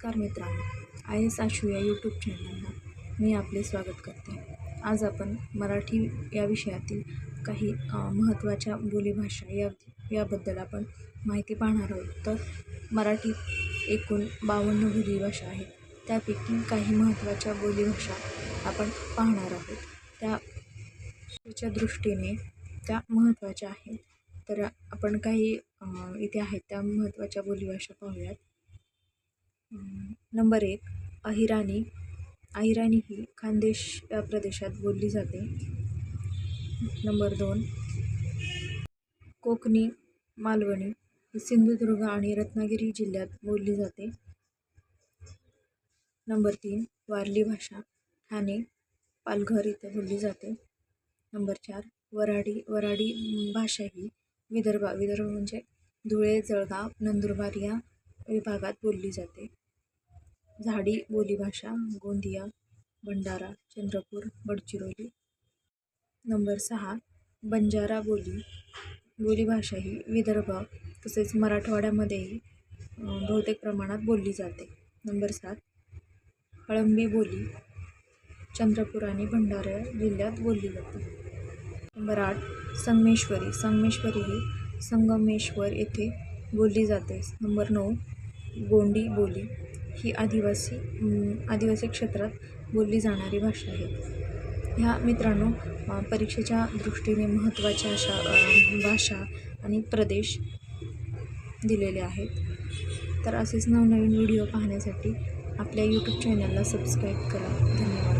नमस्कार मित्रांनो I S Ashu या यूट्यूब चॅनलला मी आपले स्वागत करते. आज आपण मराठी या विषयातील काही महत्त्वाच्या बोलीभाषा या याबद्दल आपण माहिती पाहणार आहोत. तर मराठीत एकूण बावन्न बोलीभाषा आहेत. त्यापैकी काही महत्त्वाच्या बोलीभाषा आपण पाहणार आहोत. त्याच्या दृष्टीने त्या महत्त्वाच्या आहेत. तर आपण काही इथे आहेत त्या महत्त्वाच्या बोलीभाषा पाहूयात. नंबर एक अहिराणी. अहिराणी ही खानदेश या प्रदेशात बोलली जाते. नंबर दोन कोकणी मालवणी. ही सिंधुदुर्ग आणि रत्नागिरी जिल्ह्यात बोलली जाते. नंबर तीन वारली भाषा. ठाणे पालघर इथे बोलली जाते. नंबर चार वराडी. वराडी भाषा ही विदर्भा विदर्भ म्हणजे धुळे जळगाव नंदुरबार या विभागात बोलली जाते. झाडी बोलीभाषा गोंदिया भंडारा चंद्रपूर गडचिरोली. नंबर सहा बंजारा बोली. बोलीभाषा ही विदर्भ तसेच मराठवाड्यामध्येही बहुतेक प्रमाणात बोलली जाते. नंबर सात कळंबी बोली. चंद्रपूर आणि भंडारा जिल्ह्यात बोलली जाते. नंबर आठ संगमेश्वरी. संगमेश्वरी ही संगमेश्वर येथे बोलली जाते. नंबर नऊ गोंडी बोली. ही आदिवासी आदिवासी क्षेत्रात बोलली जाणारी भाषा आहे. ह्या मित्रांनो परीक्षेच्या दृष्टीने महत्त्वाच्या अशा भाषा आणि प्रदेश दिलेले आहेत. तर असेच नवनवीन व्हिडिओ पाहण्यासाठी आपल्या यूट्यूब चॅनलला सबस्क्राईब करा. धन्यवाद.